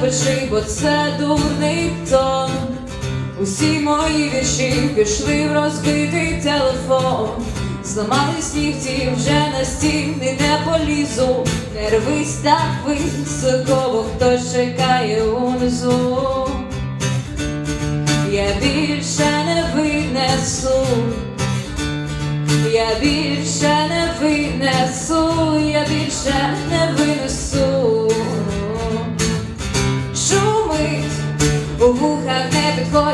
пиши, бо це дурний тон. Усі мої вірші пішли в розбитий телефон. Зламались нігті вже на стіни не полізу. Не рвись так високо, бо хтось чекає унизу. Я більше не винесу. Я більше не винесу, я більше не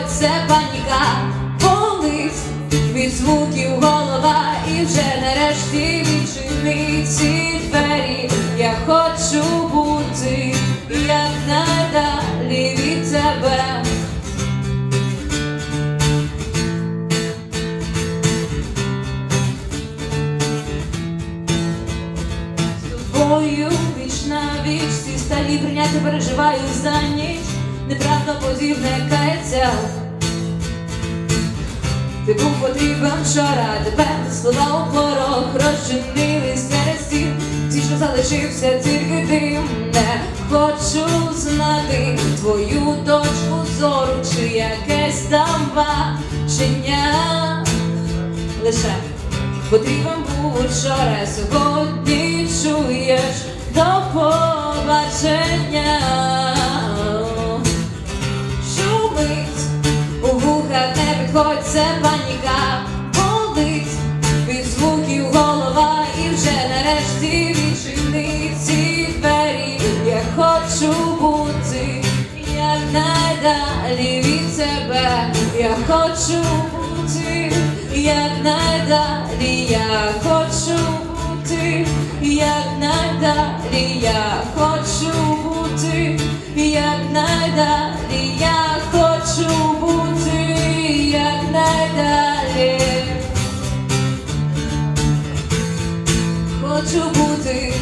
це паніка, болить від звуків голова, і вже нарешті відчини ці двері. Я хочу бути як надалі від тебе. Тобою віч на віч ці сталі прийняти переживаю за ніч, неправда подіб не кається. Ти був потрібен вчора, тепер слова у порох розчинились через стін. Ті, що залишився тільки ти не хочу знати твою точку зору, чи якесь там бачення лише потрібен був вчора, сьогодні паніка болить від звуків голова і вже нарешті відчини ці двері. Я хочу бути як найдалі від тебе. Я хочу бути як найдалі. Я хочу бути як найдалі. Я хочу бути хочу бути,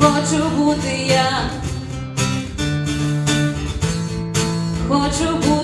хочу бути я, хочу бути.